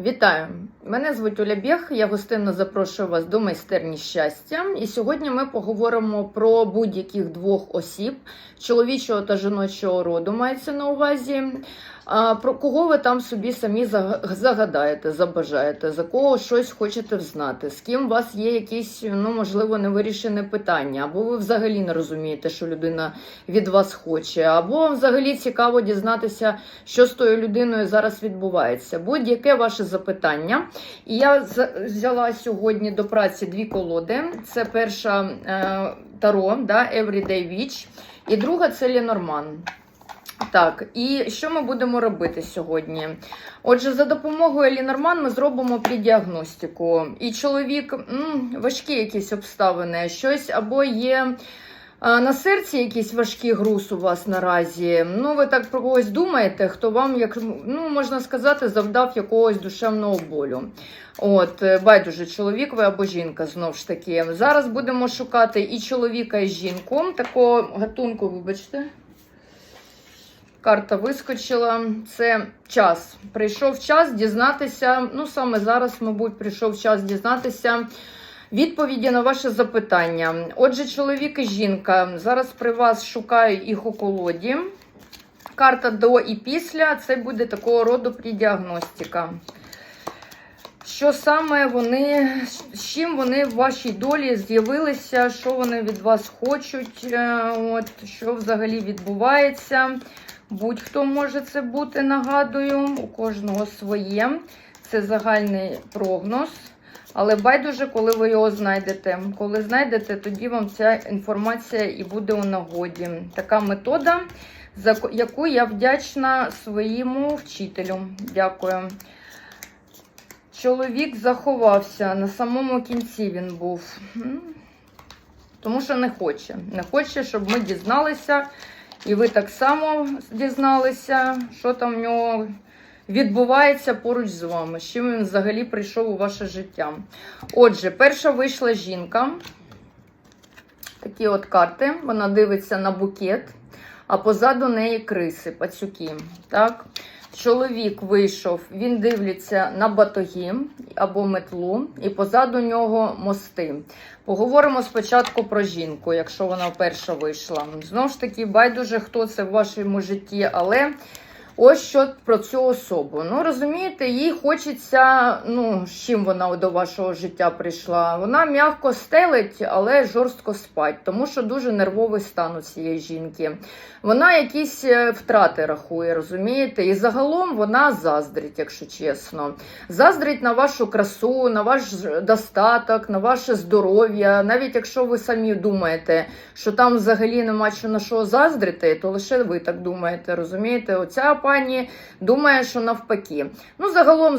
Вітаю! Мене звуть Оля Бєх, я гостинно запрошую вас до майстерні щастя. І сьогодні ми поговоримо про будь-яких двох осіб чоловічого та жіночого роду мається на увазі. А, Про кого ви там собі самі заг- загадаєте, забажаєте, за кого щось хочете взнати, з ким у вас є якісь, ну можливо, невирішене питання, або ви взагалі не розумієте, що людина від вас хоче, або вам взагалі цікаво дізнатися, що з тою людиною зараз відбувається. Будь-яке ваше запитання. І я взяла сьогодні до праці дві колоди. Це перша е, Таро, да, Everyday Witch, і друга це Ленорман. Так, і що ми будемо робити сьогодні? Отже, за допомогою Лінорман ми зробимо предіагностику. І чоловік, м, важкі якісь обставини, щось або є. На серці якийсь важкий груз у вас наразі. Ну, ви так про когось думаєте, хто вам, як ну можна сказати, завдав якогось душевного болю. От, е, байдуже, чоловік ви або жінка знову ж таки. Зараз будемо шукати і чоловіка, і жінку. Такого гатунку, вибачте. Карта вискочила. Це час. Прийшов час дізнатися. Ну, саме зараз, мабуть, прийшов час дізнатися відповіді на ваше запитання. Отже, чоловік і жінка. Зараз при вас шукаю їх у колоді. Карта до і після це буде такого роду предіагностика. Що саме вони, з чим вони в вашій долі з'явилися, що вони від вас хочуть, е, от, що взагалі відбувається. Будь-хто може це бути, нагадую, у кожного своє. Це загальний прогноз. Але байдуже, коли ви його знайдете. Коли знайдете, тоді вам ця інформація і буде у нагоді. Така метода, за яку я вдячна своєму вчителю. Дякую. Чоловік заховався. На самому кінці він був. Тому що не хоче. Не хоче, щоб ми дізналися. І ви так само дізналися, що там в нього відбувається поруч з вами, з чим він взагалі прийшов у ваше життя. Отже, перша вийшла жінка. Такі от карти. Вона дивиться на букет, а позаду неї криси, пацюки. Так? Чоловік вийшов, він дивиться на батоги або метлу, і позаду нього мости. Поговоримо спочатку про жінку, якщо вона вперше вийшла. Знову ж таки, байдуже, хто це в вашому житті, але ось що про цю особу. Ну, розумієте, їй хочеться, ну, з чим вона до вашого життя прийшла. Вона м'яко стелить, але жорстко спать, тому що дуже нервовий стан у цієї жінки. Вона якісь е, втрати рахує, розумієте? І загалом вона заздрить, якщо чесно. Заздрить на вашу красу, на ваш достаток, на ваше здоров'я. Навіть якщо ви самі думаєте, що там взагалі нема що на що заздрити, то лише ви так думаєте, розумієте? Оця пані думає, що навпаки. Ну, загалом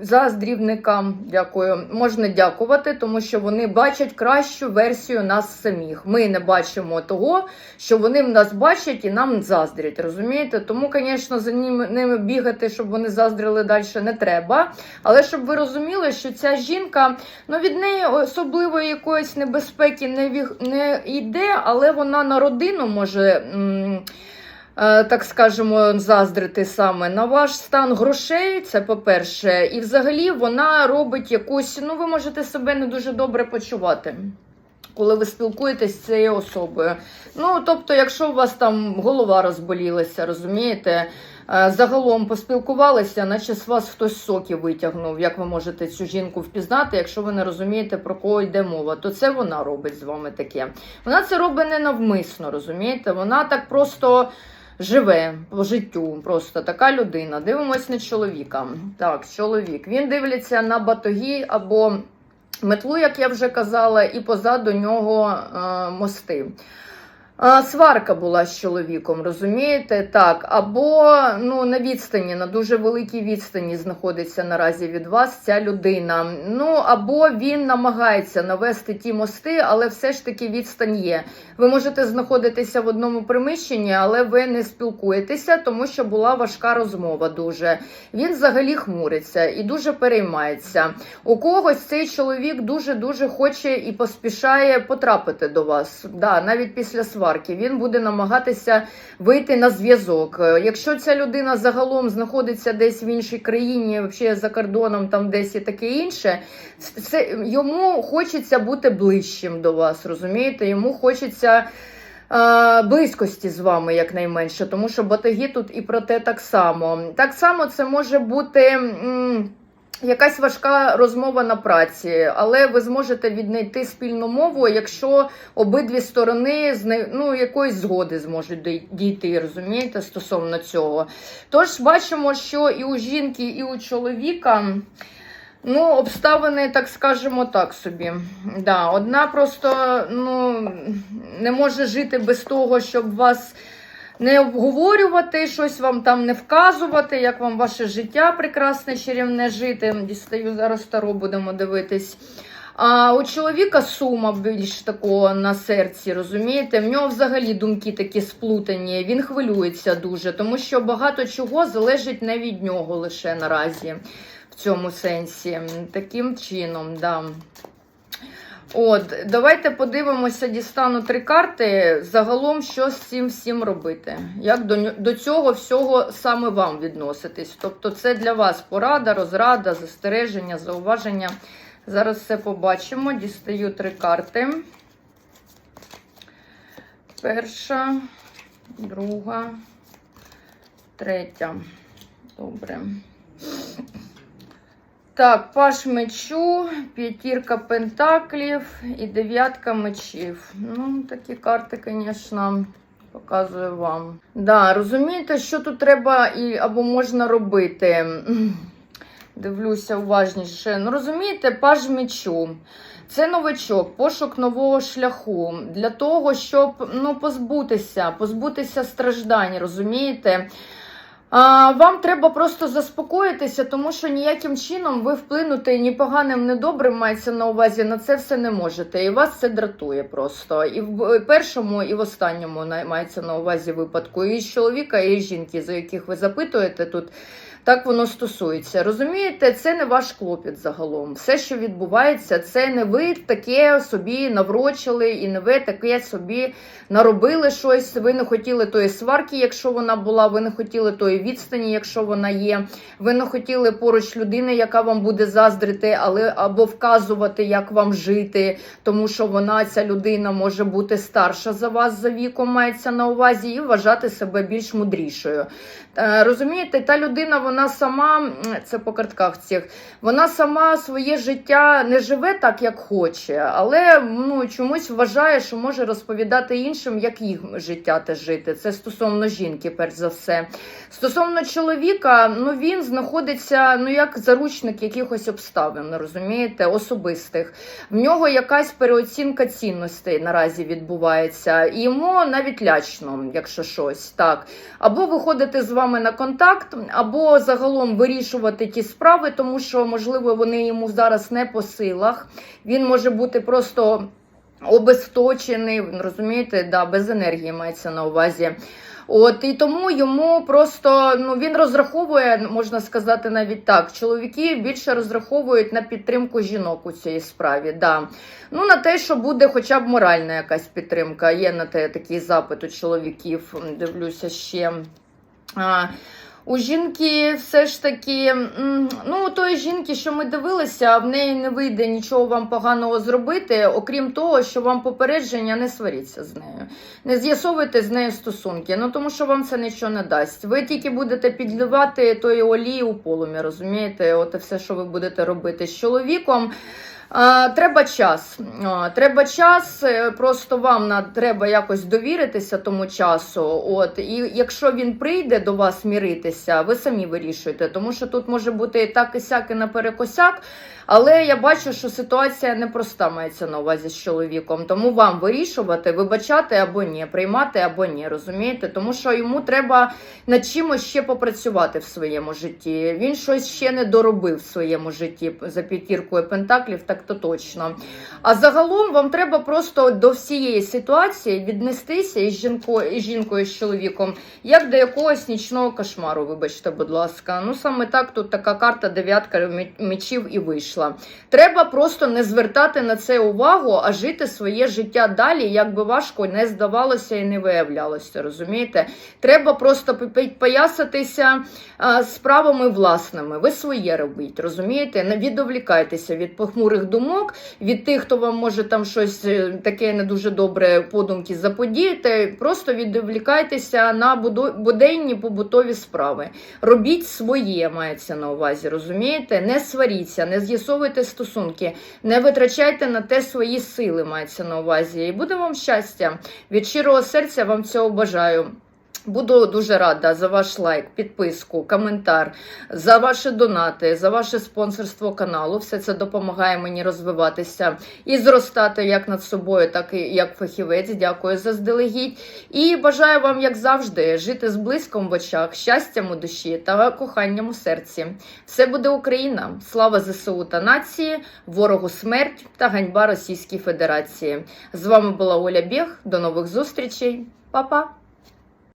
заздрівникам дякую, можна дякувати, тому що вони бачать кращу версію нас самих. Ми не бачимо того, що вони в нас бачать і нам заздрять. Розумієте? Тому, звісно, за ними, бігати, щоб вони заздрили далі, не треба. Але щоб ви розуміли, що ця жінка, ну від неї особливої якоїсь небезпеки не, не йде, але вона на родину може. м, Так скажемо, заздрити саме на ваш стан грошей, це по-перше, і взагалі вона робить якусь, ну ви можете себе не дуже добре почувати, коли ви спілкуєтесь з цією особою. Ну, тобто, якщо у вас там голова розболілася, розумієте, е, загалом поспілкувалися, наче з вас хтось соки витягнув. Як ви можете цю жінку впізнати, якщо ви не розумієте, про кого йде мова, то це вона робить з вами таке. Вона це робить не навмисно, розумієте? Вона так просто. Живе по життю, просто така людина. Дивимось на чоловіка. Так, чоловік. Він дивиться на батогі або метлу, як я вже казала, і позаду нього е, мости. Сварка була з чоловіком, розумієте? Так, або ну, на відстані, на дуже великій відстані знаходиться наразі від вас ця людина. Ну, або він намагається навести ті мости, але все ж таки відстань є. Ви можете знаходитися в одному приміщенні, але ви не спілкуєтеся, тому що була важка розмова дуже. Він взагалі хмуриться і дуже переймається. У когось цей чоловік дуже-дуже хоче і поспішає потрапити до вас. Да, навіть після сварки. Сварки. Він буде намагатися вийти на зв'язок. Е, Якщо ця людина загалом знаходиться десь в іншій країні, взагалі за кордоном, там десь і таке інше, це йому хочеться бути ближчим до вас, розумієте? Йому хочеться. е, Близькості з вами якнайменше, тому що батаги тут і про те так само. Так само це може бути якась важка розмова на праці, але ви зможете віднайти спільну мову, якщо обидві сторони ну, якоїсь згоди зможуть дійти, розумієте, стосовно цього. Тож бачимо, що і у жінки, і у чоловіка. Ну, обставини, так скажемо, так собі. Да, одна просто ну, не може жити без того, щоб вас не обговорювати, щось вам там не вказувати, як вам ваше життя прекрасне, чарівне жити. Дістаю зараз старо, будемо дивитись. А у чоловіка сума більш такого на серці, розумієте? В нього взагалі думки такі сплутані. Він хвилюється дуже, тому що багато чого залежить не від нього лише наразі в цьому сенсі. Таким чином, да. От, давайте подивимося, дістану три карти. Загалом, що з цим всім робити. Як до, до цього всього саме вам відноситись? Тобто, це для вас порада, розрада, застереження, зауваження. Зараз все побачимо. Дістаю три карти. Перша, друга, третя. Добре. Так, паш мечу, п'ятірка пентаклів і дев'ятка мечів. Ну, такі карти, звісно, показую вам. Да, розумієте, що тут треба і або можна робити? Дивлюся уважніше. Ну, розумієте, паж мечу. Це новачок, пошук нового шляху для того, щоб ну, позбутися, позбутися страждань, розумієте? А, вам треба просто заспокоїтися, тому що ніяким чином ви вплинути ні поганим, ні добрим мається на увазі на це все не можете. І вас це дратує просто. І в першому, і в останньому мається на увазі випадку. І чоловіка, і жінки, за яких ви запитуєте тут. Так воно стосується. Розумієте, це не ваш клопіт загалом. Все, що відбувається, це не ви таке собі наврочили, і не ви таке собі наробили щось. Ви не хотіли тої сварки, якщо вона була, ви не хотіли тої відстані, якщо вона є. Ви не хотіли поруч людини, яка вам буде заздрити, але або вказувати, як вам жити, тому що вона, ця людина, може бути старша за вас за віком, мається на увазі, і вважати себе більш мудрішою. Е, Розумієте, та людина, вона сама, це по картках цих, вона сама своє життя не живе так, як хоче, але ну, чомусь вважає, що може розповідати іншим, як їх життя те жити. Це стосовно жінки, перш за все. Стосовно чоловіка, ну він знаходиться ну як заручник якихось обставин, розумієте, особистих. В нього якась переоцінка цінностей наразі відбувається. І йому навіть лячно, якщо щось так. Або виходити з вами на контакт, або загалом вирішувати ті справи, тому що, можливо, вони йому зараз не по силах. Він може бути просто обесточений, розумієте, да, без енергії мається на увазі. От і тому йому просто ну він розраховує, можна сказати, навіть так. Чоловіки більше розраховують на підтримку жінок у цій справі. Да. Ну на те, що буде хоча б моральна якась підтримка. Є на те такий запит у чоловіків. Дивлюся ще. А, у жінки все ж таки, ну, у тої жінки, що ми дивилися, в неї не вийде нічого вам поганого зробити, окрім того, що вам попередження не сваріться з нею. Не з'ясовуйте з нею стосунки, ну тому що вам це нічого не дасть. Ви тільки будете підливати тої олії у полум'я, розумієте? От і все, що ви будете робити з чоловіком. Треба час. Треба час, е, просто вам треба якось довіритися тому часу. От, і якщо він прийде до вас міритися, ви самі вирішуєте, тому що тут може бути і так і сяк, і наперекосяк. Але я бачу, що ситуація непроста мається на увазі з чоловіком. Тому вам вирішувати, вибачати або ні, приймати або ні, розумієте? Тому що йому треба над чимось ще попрацювати в своєму житті. Він щось ще не доробив в своєму житті за п'ятіркою пентаклів, так то точно. А загалом вам треба просто до всієї ситуації віднестися із жінкою, із жінкою, з чоловіком, як до якогось нічного кошмару вибачте, будь ласка. Ну саме так тут така карта дев'ятка мечів і вийшла. Треба просто не звертати на це увагу, а жити своє життя далі, як би важко не здавалося і не виявлялося. Розумієте? Треба просто поясатися справами власними. Ви своє робіть, розумієте? Не відволікайтеся від похмурих думок, від тих, хто вам може там щось е, таке не дуже добре подумки заподіяти. Просто відволікайтеся на буденні побутові справи. Робіть своє, мається на увазі, розумієте? Не сваріться, не з'ясовуйте стосунки, не витрачайте на те свої сили, мається на увазі. І буде вам щастя. Від щирого серця вам цього бажаю. Буду дуже рада за ваш лайк, підписку, коментар, за ваші донати, за ваше спонсорство каналу. Все це допомагає мені розвиватися і зростати як над собою, так і як фахівець. Дякую заздалегідь. І бажаю вам, як завжди, жити з блиском в очах, щастям у душі та коханням у серці. Все буде Україна! Слава ЗСУ та нації, ворогу смерть та ганьба Російській Федерації. З вами була Оля Бєг. До нових зустрічей. Па-па!